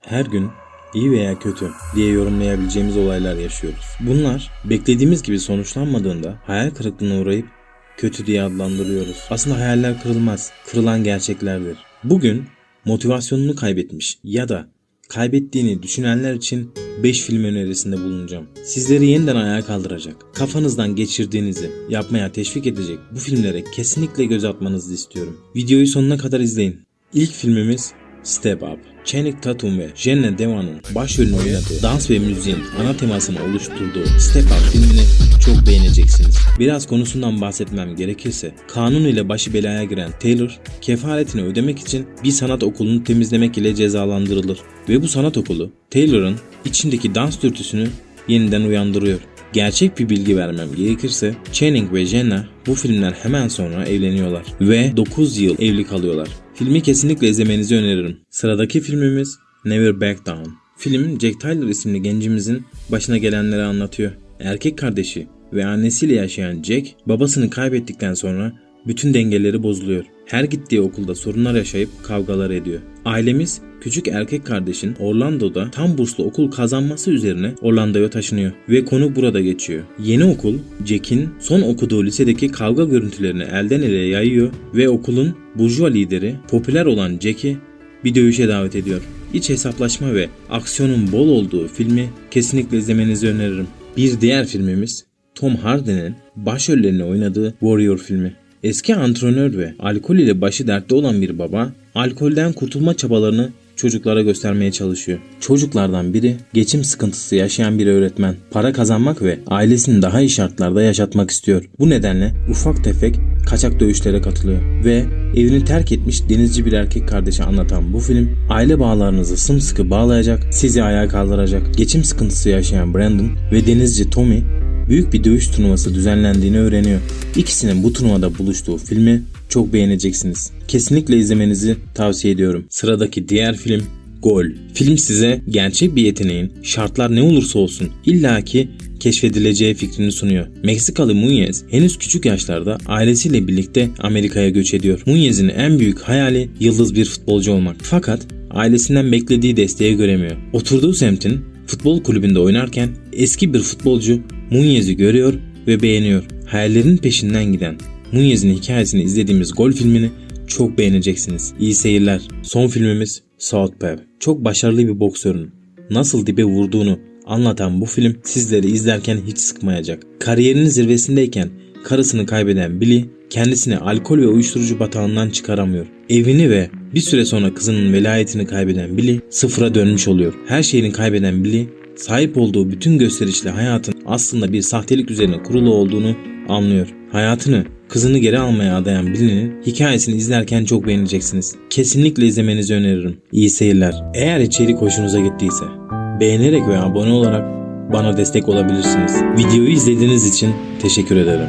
Her gün iyi veya kötü diye yorumlayabileceğimiz olaylar yaşıyoruz. Bunlar beklediğimiz gibi sonuçlanmadığında hayal kırıklığına uğrayıp kötü diye adlandırıyoruz. Aslında hayaller kırılmaz, kırılan gerçeklerdir. Bugün motivasyonunu kaybetmiş ya da kaybettiğini düşünenler için 5 film önerisinde bulunacağım. Sizleri yeniden ayağa kaldıracak, kafanızdan geçirdiğinizi yapmaya teşvik edecek bu filmlere kesinlikle göz atmanızı istiyorum. Videoyu sonuna kadar izleyin. İlk filmimiz Step Up. Channing Tatum ve Jenna Deva'nın başrolünü oynadığı, dans ve müziğin ana temasını oluşturduğu Step Up filmini çok beğeneceksiniz. Biraz konusundan bahsetmem gerekirse, kanun ile başı belaya giren Taylor, kefaretini ödemek için bir sanat okulunu temizlemek ile cezalandırılır. Ve bu sanat okulu, Taylor'ın içindeki dans dürtüsünü yeniden uyandırıyor. Gerçek bir bilgi vermem gerekirse Channing ve Jenna bu filmden hemen sonra evleniyorlar ve 9 yıl evli kalıyorlar. Filmi kesinlikle izlemenizi öneririm. Sıradaki filmimiz Never Back Down. Film Jack Tyler isimli gencimizin başına gelenleri anlatıyor. Erkek kardeşi ve annesiyle yaşayan Jack babasını kaybettikten sonra bütün dengeleri bozuluyor. Her gittiği okulda sorunlar yaşayıp kavgalar ediyor. Ailemiz küçük erkek kardeşin Orlando'da tam burslu okul kazanması üzerine Orlando'ya taşınıyor ve konu burada geçiyor. Yeni okul Jack'in son okuduğu lisedeki kavga görüntülerini elden ele yayıyor ve okulun burjuva lideri popüler olan Jack'i bir dövüşe davet ediyor. İç hesaplaşma ve aksiyonun bol olduğu filmi kesinlikle izlemenizi öneririm. Bir diğer filmimiz Tom Hardy'nin başrollerini oynadığı Warrior filmi. Eski antrenör ve alkol ile başı dertte olan bir baba, alkolden kurtulma çabalarını çocuklara göstermeye çalışıyor. Çocuklardan biri geçim sıkıntısı yaşayan bir öğretmen. Para kazanmak ve ailesini daha iyi şartlarda yaşatmak istiyor. Bu nedenle ufak tefek kaçak dövüşlere katılıyor ve evini terk etmiş denizci bir erkek kardeşi anlatan bu film aile bağlarınızı sımsıkı bağlayacak, sizi ayağa kaldıracak. Geçim sıkıntısı yaşayan Brandon ve denizci Tommy büyük bir dövüş turnuvası düzenlendiğini öğreniyor. İkisinin bu turnuvada buluştuğu filmi çok beğeneceksiniz. Kesinlikle izlemenizi tavsiye ediyorum. Sıradaki diğer film Gol. Film size gerçek bir yeteneğin şartlar ne olursa olsun illaki keşfedileceği fikrini sunuyor. Meksikalı Muñez henüz küçük yaşlarda ailesiyle birlikte Amerika'ya göç ediyor. Muñez'in en büyük hayali yıldız bir futbolcu olmak. Fakat ailesinden beklediği desteği göremiyor. Oturduğu semtin futbol kulübünde oynarken eski bir futbolcu Muñez'i görüyor ve beğeniyor. Hayallerinin peşinden giden Muñez'in hikayesini izlediğimiz gol filmini çok beğeneceksiniz. İyi seyirler. Son filmimiz Southpaw. Çok başarılı bir boksörün nasıl dibe vurduğunu anlatan bu film sizleri izlerken hiç sıkmayacak. Kariyerinin zirvesindeyken karısını kaybeden Billy kendisini alkol ve uyuşturucu batağından çıkaramıyor. Evini ve bir süre sonra kızının velayetini kaybeden Billy sıfıra dönmüş oluyor. Her şeyini kaybeden Billy sahip olduğu bütün gösterişli hayatın aslında bir sahtelik üzerine kurulu olduğunu anlıyor. Hayatını kızını geri almaya adayan Billy'nin hikayesini izlerken çok beğeneceksiniz. Kesinlikle izlemenizi öneririm. İyi seyirler. Eğer içerik hoşunuza gittiyse beğenerek ve abone olarak bana destek olabilirsiniz. Videoyu izlediğiniz için teşekkür ederim.